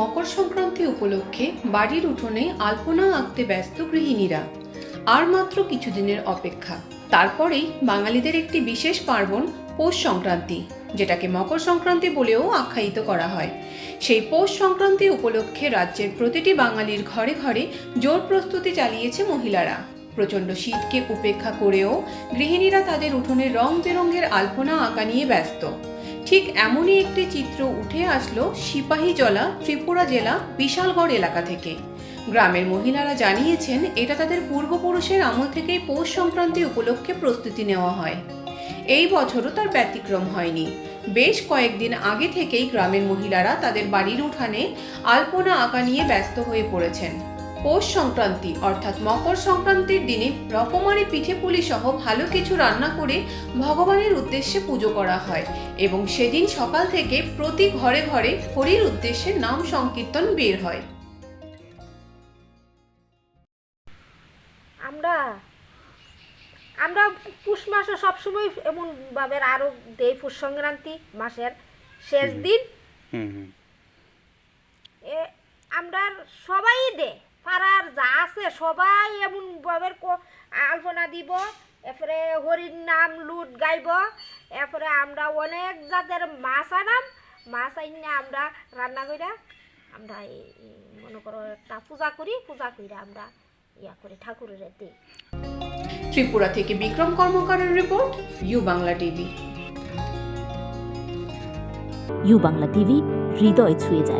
মকর সংক্রান্তি উপলক্ষে বাড়ির উঠোনে আলপনা আঁকতে ব্যস্ত গৃহিণীরা। আর মাত্র কিছুদিনের অপেক্ষা। তারপরেই বাঙালিদের একটি বিশেষ পার্বণ, পৌষ সংক্রান্তি, যেটাকে মকর সংক্রান্তি বলেও আখ্যায়িত করা হয়। সেই পৌষ সংক্রান্তি উপলক্ষে রাজ্যের প্রতিটি বাঙালির ঘরে ঘরে জোর প্রস্তুতি চালিয়েছে মহিলারা। প্রচণ্ড শীতকে উপেক্ষা করেও গৃহিণীরা তাদের উঠোনে রং বেরঙের আলপনা আঁকা নিয়ে ব্যস্ত। ঠিক এমনই একটি চিত্র উঠে আসলো সিপাহীজলা ত্রিপুরা জেলা বিশালগড় এলাকা থেকে। গ্রামের মহিলারা জানিয়েছেন, এটা তাদের পূর্বপুরুষের আমল থেকেই পৌষ সংক্রান্তি উপলক্ষে প্রস্তুতি নেওয়া হয়। এই বছরও তার ব্যতিক্রম হয়নি। বেশ কয়েকদিন আগে থেকেই গ্রামের মহিলারা তাদের বাড়ির উঠানে আলপনা আঁকা নিয়ে ব্যস্ত হয়ে পড়েছেন। পৌষ সংক্রান্তি অর্থাৎ মকর সংক্রান্তির দিনে রকমারি পিঠে পুলি সহ ভালো কিছু রান্না করে ভগবানের উদ্দেশ্যে পুজো করা হয় এবং সেদিন সকাল থেকে প্রতি ঘরে ঘরে হরির উদ্দেশ্যে নাম সংকীর্তন বের হয়। আমরা আমরা পুষ মাসে সবসময় এমন ভাবে আরও দেই পুষ সংক্রান্তি মাসের শেষ দিন। হুম হুম। এ আমরা সবাই দে পাড়ার যা আছে সবাই এমন ভাবে ক- আলপনা দিব এরপরে হরির নাম লুট গাইব এরপরে আমরা অনেক জাতের মাছ আনাম মাছ আইনা আমরা রান্না কইরা আমরা মনে করো একটা পূজা করি পূজা কইরা আমরা ইয়া করি ঠাকুরের দিই ত্রিপুরা থেকে Bikram কর্মকারের report U Bangla TV. U Bangla TV হৃদয় ছুঁয়ে যায়।